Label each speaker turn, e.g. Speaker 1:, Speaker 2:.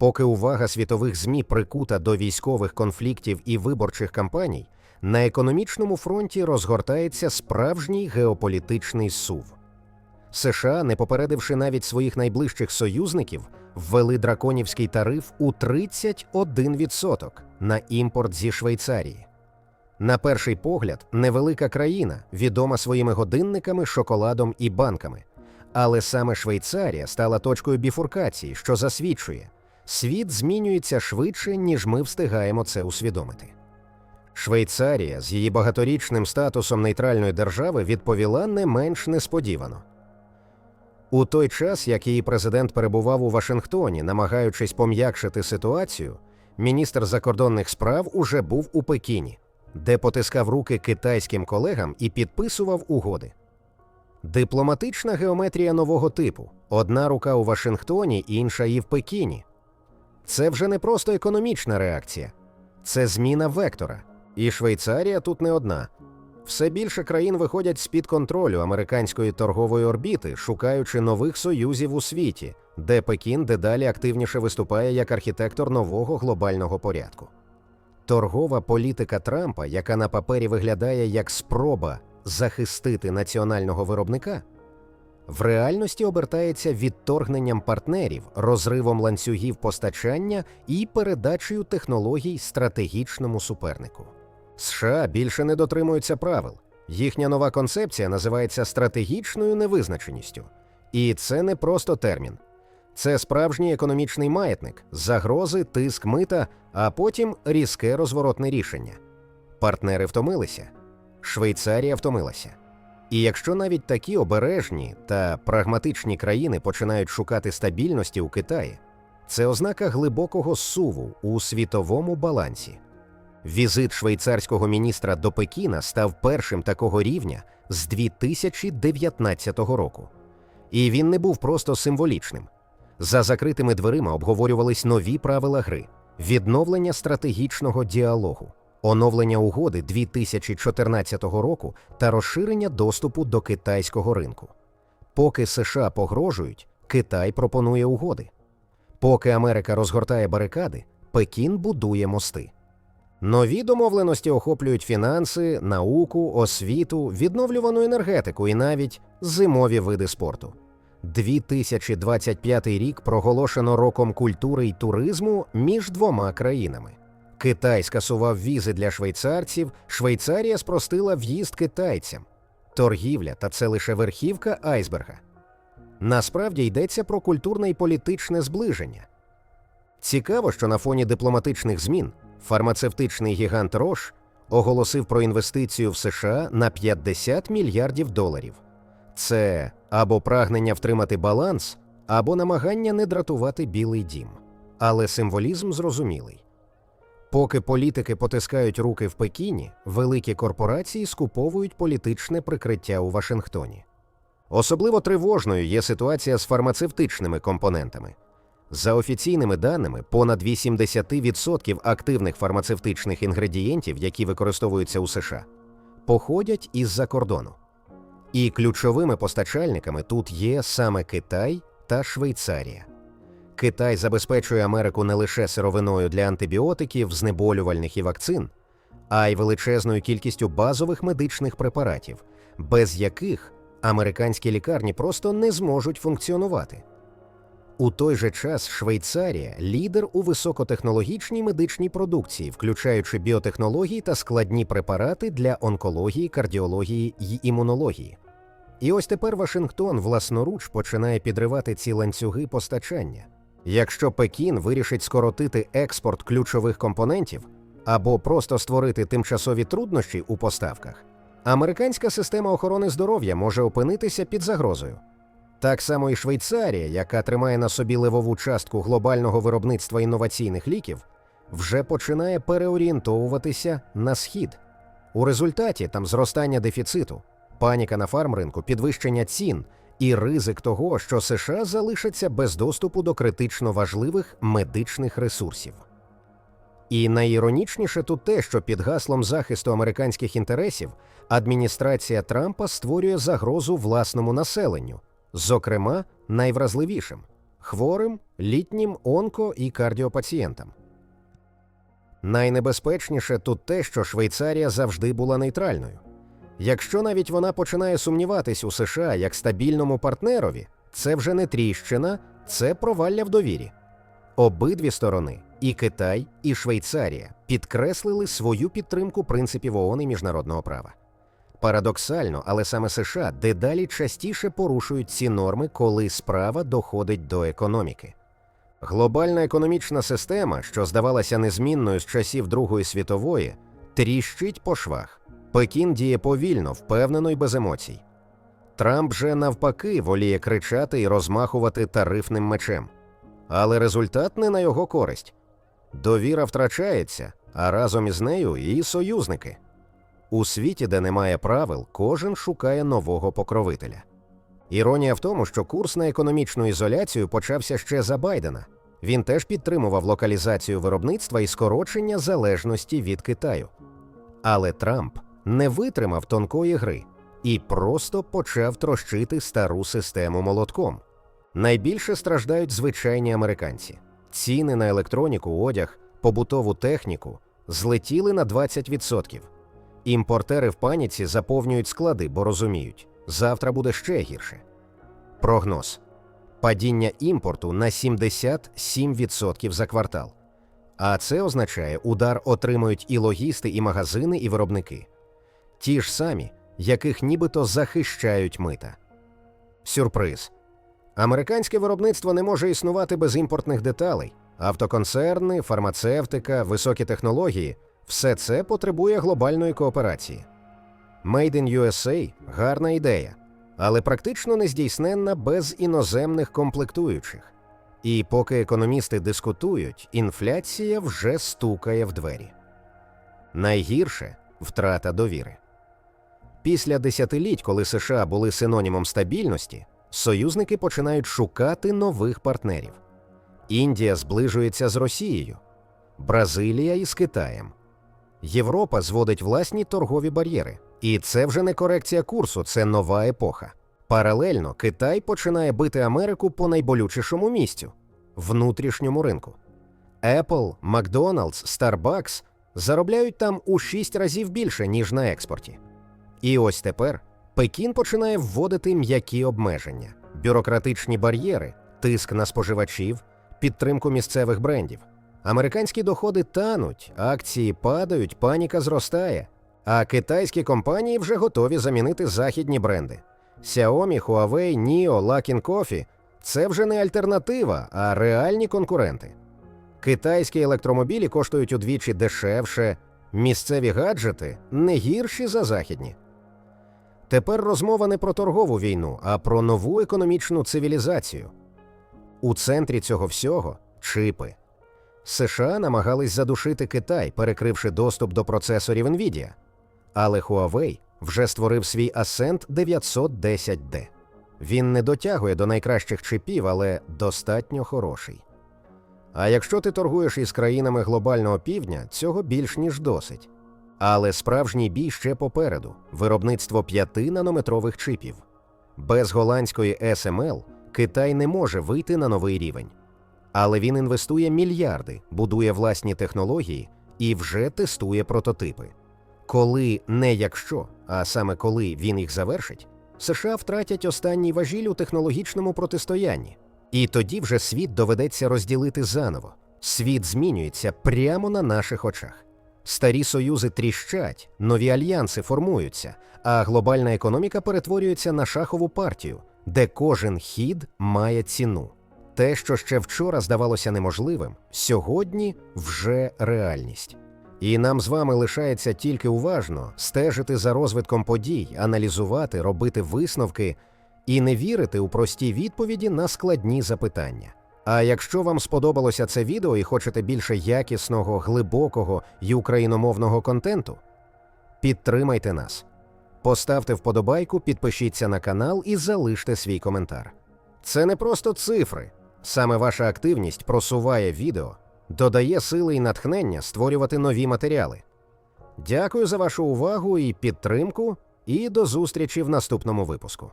Speaker 1: Поки увага світових ЗМІ прикута до військових конфліктів і виборчих кампаній, на економічному фронті розгортається справжній геополітичний сув. США, не попередивши навіть своїх найближчих союзників, ввели драконівський тариф у 31% на імпорт зі Швейцарії. На перший погляд, невелика країна, відома своїми годинниками, шоколадом і банками. Але саме Швейцарія стала точкою біфуркації, що засвідчує, світ змінюється швидше, ніж ми встигаємо це усвідомити. Швейцарія з її багаторічним статусом нейтральної держави відповіла не менш несподівано. У той час, як її президент перебував у Вашингтоні, намагаючись пом'якшити ситуацію, міністр закордонних справ уже був у Пекіні, де потискав руки китайським колегам і підписував угоди. Дипломатична геометрія нового типу: одна рука у Вашингтоні, інша і в Пекіні. Це вже не просто економічна реакція, це зміна вектора. І Швейцарія тут не одна. Все більше країн виходять з-під контролю американської торгової орбіти, шукаючи нових союзів у світі, де Пекін дедалі активніше виступає як архітектор нового глобального порядку. Торгова політика Трампа, яка на папері виглядає як спроба захистити національного виробника, в реальності обертається відторгненням партнерів, розривом ланцюгів постачання і передачею технологій стратегічному супернику. США більше не дотримуються правил. Їхня нова концепція називається стратегічною невизначеністю. І це не просто термін. Це справжній економічний маятник, загрози, тиск мита, а потім різке розворотне рішення. Партнери втомилися, Швейцарія втомилася. І якщо навіть такі обережні та прагматичні країни починають шукати стабільності у Китаї, це ознака глибокого суву у світовому балансі. Візит швейцарського міністра до Пекіна став першим такого рівня з 2019 року. І він не був просто символічним. За закритими дверима обговорювались нові правила гри, відновлення стратегічного діалогу, оновлення угоди 2014 року та розширення доступу до китайського ринку. Поки США погрожують, Китай пропонує угоди. Поки Америка розгортає барикади, Пекін будує мости. Нові домовленості охоплюють фінанси, науку, освіту, відновлювану енергетику і навіть зимові види спорту. 2025 рік проголошено роком культури й туризму між двома країнами. Китай скасував візи для швейцарців, Швейцарія спростила в'їзд китайцям. Торгівля та це лише верхівка айсберга. Насправді йдеться про культурне і політичне зближення. Цікаво, що на фоні дипломатичних змін фармацевтичний гігант Рош оголосив про інвестицію в США на 50 мільярдів доларів. Це або прагнення втримати баланс, або намагання не дратувати Білий дім. Але символізм зрозумілий. Поки політики потискають руки в Пекіні, великі корпорації скуповують політичне прикриття у Вашингтоні. Особливо тривожною є ситуація з фармацевтичними компонентами. За офіційними даними, понад 80% активних фармацевтичних інгредієнтів, які використовуються у США, походять із-за кордону. І ключовими постачальниками тут є саме Китай та Швейцарія. Китай забезпечує Америку не лише сировиною для антибіотиків, знеболювальних і вакцин, а й величезною кількістю базових медичних препаратів, без яких американські лікарні просто не зможуть функціонувати. У той же час Швейцарія лідер у високотехнологічній медичній продукції, включаючи біотехнології та складні препарати для онкології, кардіології й імунології. І ось тепер Вашингтон власноруч починає підривати ці ланцюги постачання. Якщо Пекін вирішить скоротити експорт ключових компонентів або просто створити тимчасові труднощі у поставках, американська система охорони здоров'я може опинитися під загрозою. Так само і Швейцарія, яка тримає на собі левову частку глобального виробництва інноваційних ліків, вже починає переорієнтовуватися на схід. У результаті там зростання дефіциту, паніка на фармринку, підвищення цін і ризик того, що США залишаться без доступу до критично важливих медичних ресурсів. І найіронічніше тут те, що під гаслом захисту американських інтересів адміністрація Трампа створює загрозу власному населенню, зокрема найвразливішим хворим, літнім онко і кардіопацієнтам. Найнебезпечніше тут те, що Швейцарія завжди була нейтральною. Якщо навіть вона починає сумніватись у США як стабільному партнерові, це вже не тріщина, це провалля в довірі. Обидві сторони, і Китай, і Швейцарія, підкреслили свою підтримку принципів ООН і міжнародного права. Парадоксально, але саме США дедалі частіше порушують ці норми, коли справа доходить до економіки. Глобальна економічна система, що здавалася незмінною з часів Другої світової, тріщить по швах. Пекін діє повільно, впевнено й без емоцій. Трамп же навпаки воліє кричати і розмахувати тарифним мечем. Але результат не на його користь. Довіра втрачається, а разом із нею і союзники. У світі, де немає правил, кожен шукає нового покровителя. Іронія в тому, що курс на економічну ізоляцію почався ще за Байдена. Він теж підтримував локалізацію виробництва і скорочення залежності від Китаю. Але Трамп не витримав тонкої гри і просто почав трощити стару систему молотком. Найбільше страждають звичайні американці. Ціни на електроніку, одяг, побутову техніку злетіли на 20%. Імпортери в паніці заповнюють склади, бо розуміють, завтра буде ще гірше. Прогноз: падіння імпорту на 77% за квартал. А це означає, удар отримують і логісти, і магазини, і виробники. Ті ж самі, яких нібито захищають мита. Сюрприз. Американське виробництво не може існувати без імпортних деталей. Автоконцерни, фармацевтика, високі технології все це потребує глобальної кооперації. Made in USA – гарна ідея, але практично нездійсненна без іноземних комплектуючих. І поки економісти дискутують, інфляція вже стукає в двері. Найгірше втрата довіри. Після десятиліть, коли США були синонімом стабільності, союзники починають шукати нових партнерів. Індія зближується з Росією, Бразилія із Китаєм. Європа зводить власні торгові бар'єри. І це вже не корекція курсу, це нова епоха. Паралельно Китай починає бити Америку по найболючішому місцю внутрішньому ринку. Apple, McDonald's, Starbucks заробляють там у 6 разів більше, ніж на експорті. І ось тепер Пекін починає вводити м'які обмеження, бюрократичні бар'єри, тиск на споживачів, підтримку місцевих брендів. Американські доходи тануть, акції падають, паніка зростає. А китайські компанії вже готові замінити західні бренди. Xiaomi, Huawei, NIO, Luckin Coffee – це вже не альтернатива, а реальні конкуренти. Китайські електромобілі коштують удвічі дешевше, місцеві гаджети не гірші за західні. Тепер розмова не про торгову війну, а про нову економічну цивілізацію. У центрі цього всього чипи. США намагались задушити Китай, перекривши доступ до процесорів Nvidia. Але Huawei вже створив свій Ascend 910D. Він не дотягує до найкращих чипів, але достатньо хороший. А якщо ти торгуєш із країнами глобального півдня, цього більш ніж досить. Але справжній бій ще попереду виробництво 5 нанометрових чипів. Без голландської SML Китай не може вийти на новий рівень. Але він інвестує мільярди, будує власні технології і вже тестує прототипи. Коли не якщо, а саме коли він їх завершить, США втратять останній важіль у технологічному протистоянні. І тоді вже світ доведеться розділити заново. Світ змінюється прямо на наших очах. Старі союзи тріщать, нові альянси формуються, а глобальна економіка перетворюється на шахову партію, де кожен хід має ціну. Те, що ще вчора здавалося неможливим, сьогодні вже реальність. І нам з вами лишається тільки уважно стежити за розвитком подій, аналізувати, робити висновки і не вірити у прості відповіді на складні запитання. А якщо вам сподобалося це відео і хочете більше якісного, глибокого і україномовного контенту, підтримайте нас. Поставте вподобайку, підпишіться на канал і залиште свій коментар. Це не просто цифри. Саме ваша активність просуває відео, додає сили і натхнення створювати нові матеріали. Дякую за вашу увагу і підтримку, і до зустрічі в наступному випуску.